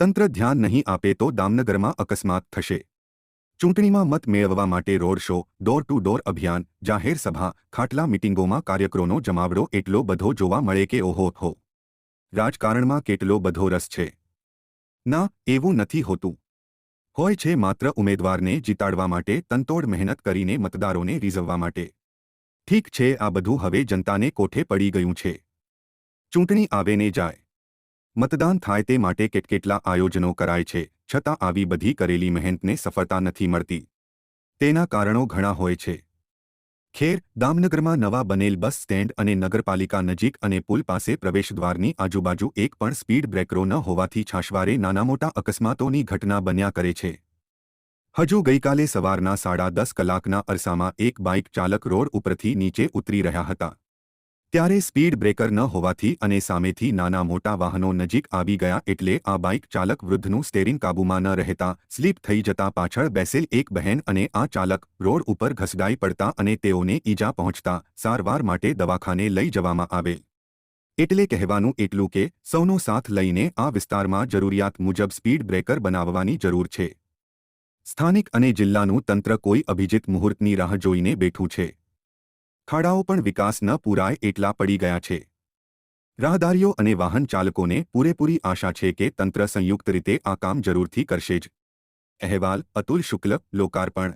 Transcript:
તંત્ર ધ્યાન નહીં આપે તો દામનગરમાં અકસ્માત થશે. ચૂંટણીમાં મત મેળવવા માટે road show, door to door અભિયાન, જાહેર સભા, ખાટલા મિટિંગોમાં કાર્યક્રમોનો જમાવડો એટલો બધો જોવા મળે કે ઓહો હો. રાજકારણમાં કેટલો બધો રસ છે. ના, એવું નથી હોતું. હોય છે માત્ર ઉમેદવારને જીતાડવા માટે તનતોડ મહેનત કરીને મતદારોને રીઝવવા માટે. ઠીક છે આ બધું હવે જનતાને કોઠે પડી ગયું છે. ચૂંટણી આવે ને જાય. મતદાન થાય તે માટે કેટકેટલા આયોજનો કરાય છે, છતાં આવી બધી કરેલી મહેનતને સફળતા નથી મળતી. તેના કારણો ઘણા હોય છે. ખેર, દામનગરમાં નવા બનેલ બસ સ્ટેન્ડ અને નગરપાલિકા નજીક અને પુલ પાસે પ્રવેશદ્વારની આજુબાજુ એક પણ સ્પીડ બ્રેકરો ન હોવાથી છાશવારે નાના મોટા અકસ્માતોની ઘટના બન્યા કરે છે. હજુ ગઈકાલે સવારના સાડા દસ કલાકના અરસામાં એક બાઇક ચાલક રોડ ઉપરથી નીચે ઉતરી રહ્યા હતા. ત્યારે સ્પીડ બ્રેકર ન હોવાથી અને સામેથી નાના મોટા વાહનો નજીક આવી ગયા એટલે આ બાઇક ચાલક વૃદ્ધનું સ્ટેરિંગ કાબૂમાં ન રહેતા સ્લીપ થઈ જતા પાછળ બેસેલ એક બહેન અને આ ચાલક રોડ ઉપર ઘસડાઈ પડતા અને તેઓને ઈજા પહોંચતા સારવાર માટે દવાખાને લઈ જવામાં આવે એટલે કહેવાનું એટલું કે સૌનો સાથ લઈને આ વિસ્તારમાં જરૂરિયાત મુજબ સ્પીડ બ્રેકર બનાવવાની જરૂર છે. સ્થાનિક અને જિલ્લાનું તંત્ર કોઈ અભિજિત મુહૂર્તની રાહ જોઈને બેઠું છે. ખાડાઓ પણ વિકાસ ન પૂરાય એટલા પડી ગયા છે. રાહદારીઓ અને વાહન ચાલકોને પૂરેપૂરી આશા છે કે તંત્ર સંયુક્ત રીતે આ કામ જરૂરથી કરશે જ. અહેવાલ અતુલ શુક્લ, લોકાર્પણ.